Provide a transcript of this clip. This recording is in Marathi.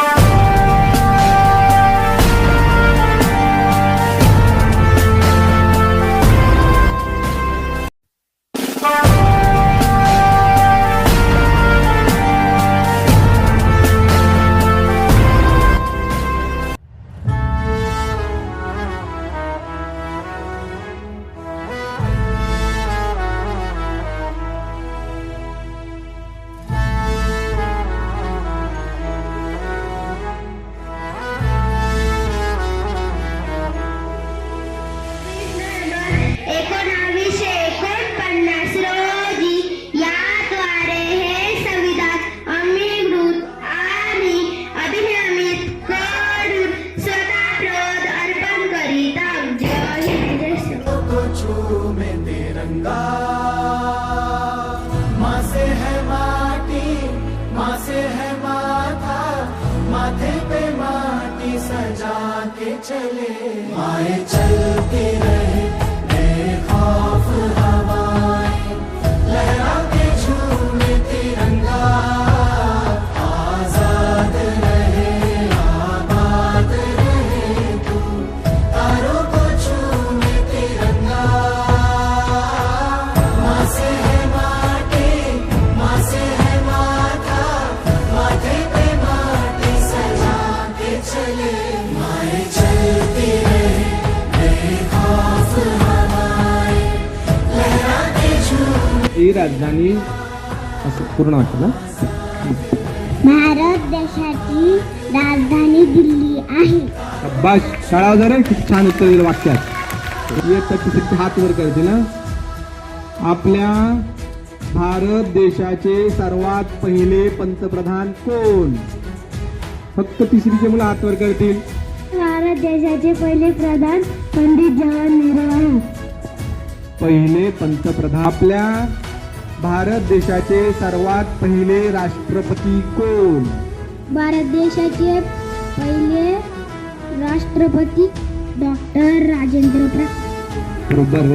Bye. चले। माए चलती रहे। ही राजधानी असं पूर्ण वाटतं ना? भारत देशाची राजधानी दिल्ली आहे. बस शाळा वगैरे खूप छान उत्तर दिलं वाक्यात इयत्ता हात वर करते ना? आपल्या भारत देशाचे सर्वात पहिले पंतप्रधान कोण? फक्त तिसरीचे मुलं हात वर करतील. भारत देशाचे पहिले प्रधान पंडित जवाहर नेहरू पहिले पंतप्रधान आपल्या भारत देशाचे सर्वात पहिले राष्ट्रपती कोण? भारत देशाचे पहिले राष्ट्रपती डॉक्टर राजेंद्र प्रसाद. बरोबर